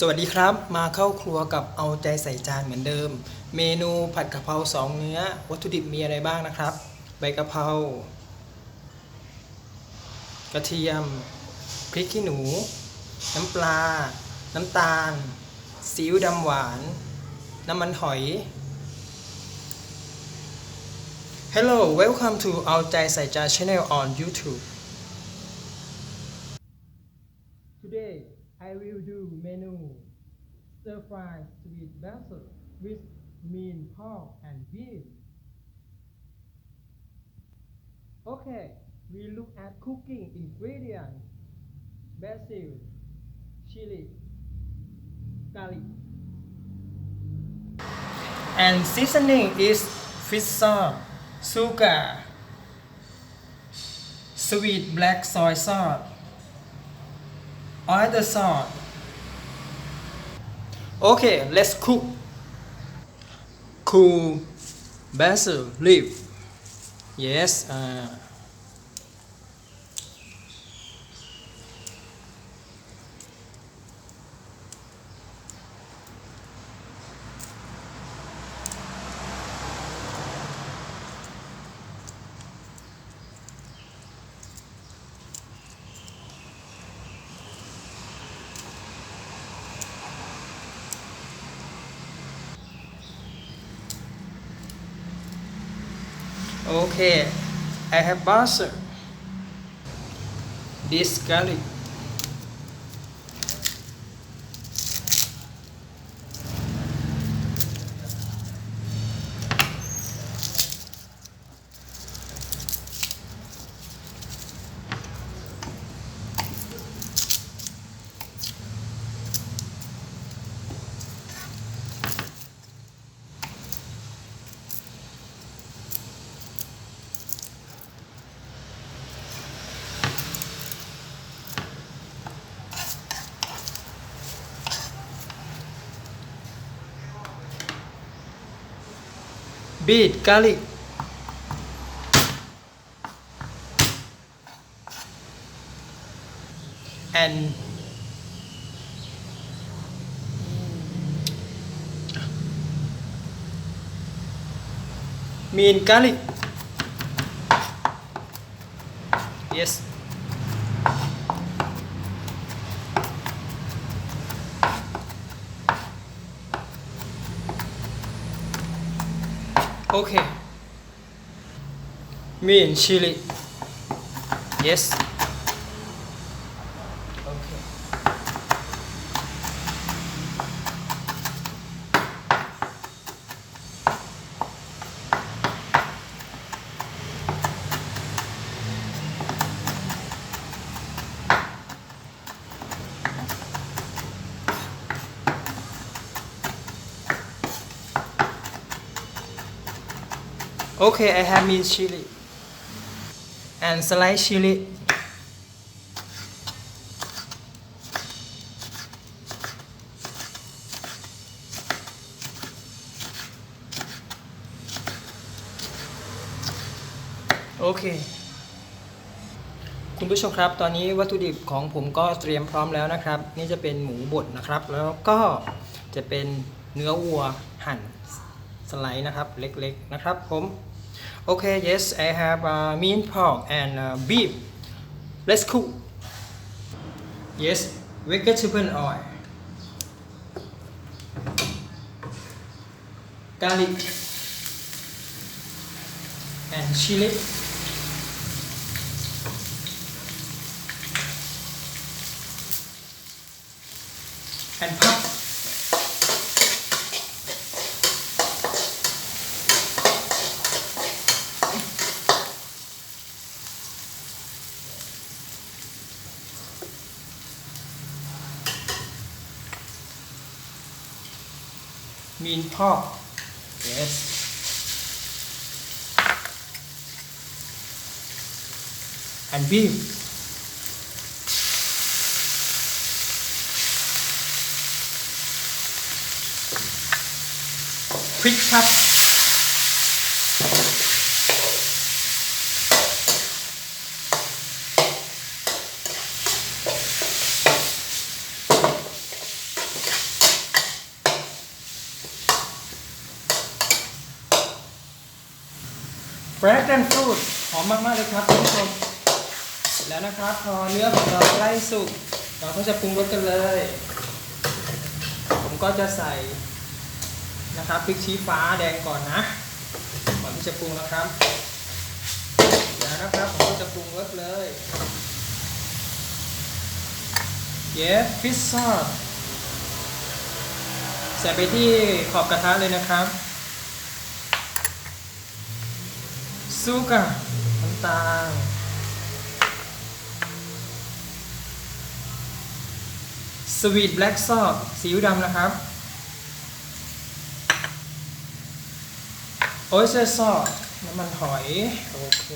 สวัสดีครับ มาเข้าครัวกับเอาใจใส่จานเหมือนเดิม เมนูผัดกะเพราสองเนื้อ วัตถุดิบมีอะไรบ้างนะครับ ใบกะเพรากระเทียม พริกขี้หนู น้ำปลา น้ำตาลซีอิ๊วดำหวาน น้ำมันหอย Hello welcome to เอาใจใส่จาน channel on YouTube I will do menu stir fry sweet basil with mean pork and beef. Okay, we look at cooking ingredients. Basil, chili, garlic. And seasoning is fish sauce, sugar, sweet black soy sauce, oyster sauce. Okay, let's cook. Cool basil leaf. Yes. Uh, okay, I have basil. This garlic. Beet garlic and mean garlic yes Okay. Me and chili. Yes. Okay, I have mean chili and sliced chili. Okay. คุณผู้ชมครับ ตอนนี้วัตถุดิบของผมก็เตรียมพร้อมแล้วนะครับ นี่จะเป็นหมูบดนะครับ แล้วก็จะเป็นเนื้อวัวหั่น สไลด์นะครับ เล็กๆ นะครับผม Okay yes I have uh, meat pork and uh, beef let's cook yes vegetable oil garlic and chili and pop มีนพอก yes and beef พริ แฟรกแอนฟรุตหอมมากๆเลยครับคุณผู้ชมแล้วนะครับ พอเนื้อของเราใกล้สุก เราก็จะปรุงรสกันเลย ผมก็จะใส่นะครับพริกชี้ฟ้าแดงก่อนนะก่อนที่จะปรุงนะครับเดี๋ยวนะครับผมก็จะปรุงรสเลยเย้ฟิชซอสใส่ไปที่ขอบกระทะเลยนะครับ ซูกะน้ำตาลสวีทแบล็กซอสซีอิ๊วดำนะครับโอเซซอสน้ำมันหอย โอเค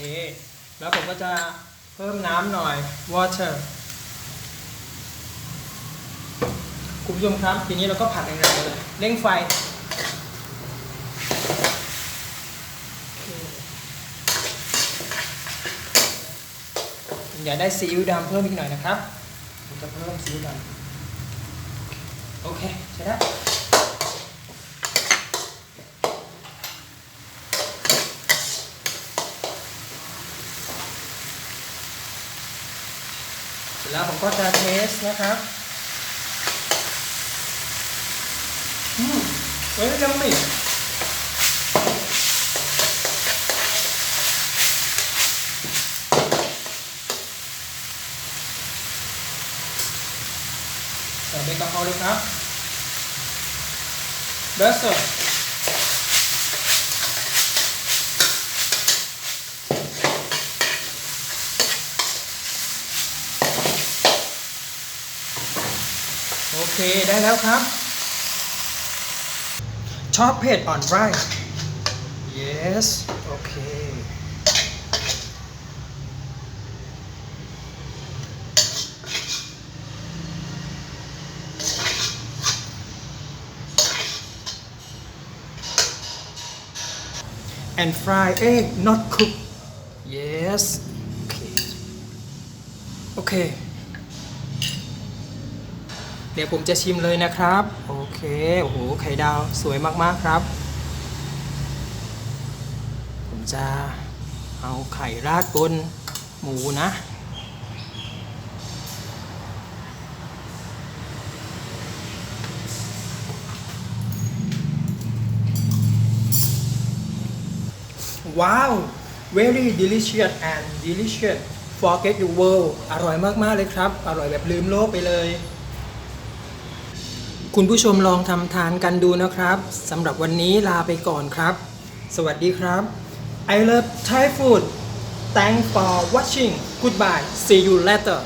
แล้วผมก็จะเพิ่มน้ำหน่อย water คุณผู้ชมครับ ทีนี้เราก็ผัดแรงๆเลย เร่งไฟ อย่าได้ซีอิ๊วดำเพิ่มอีกหน่อยนะครับผมจะเพิ่มซีอิ๊วดำโอเคใช่แล้วเสร็จแล้วผมก็จะเทสนะครับอืมเฮ้ยยังไม่ ใส่ใบกะเพราเลยครับเบสเซอร์โอเคได้แล้วครับ ชอบเผ็ดอ่อนไร yes โอเค and fry egg not cook yes โอเคโอเคเดี๋ยวผมจะชิมเลยนะครับ โอเค โอ้โห ไข่ดาวสวยมากๆครับ ผมจะเอาไข่ราดบนหมูนะ ว้าว very delicious and delicious forget your world อร่อยมากๆเลยครับ อร่อยแบบลืมโลกไปเลย คุณผู้ชมลองทำทานกันดูนะครับสำหรับวันนี้ลาไปก่อนครับ สวัสดีครับ I love Thai food Thanks for watching Goodbye See you later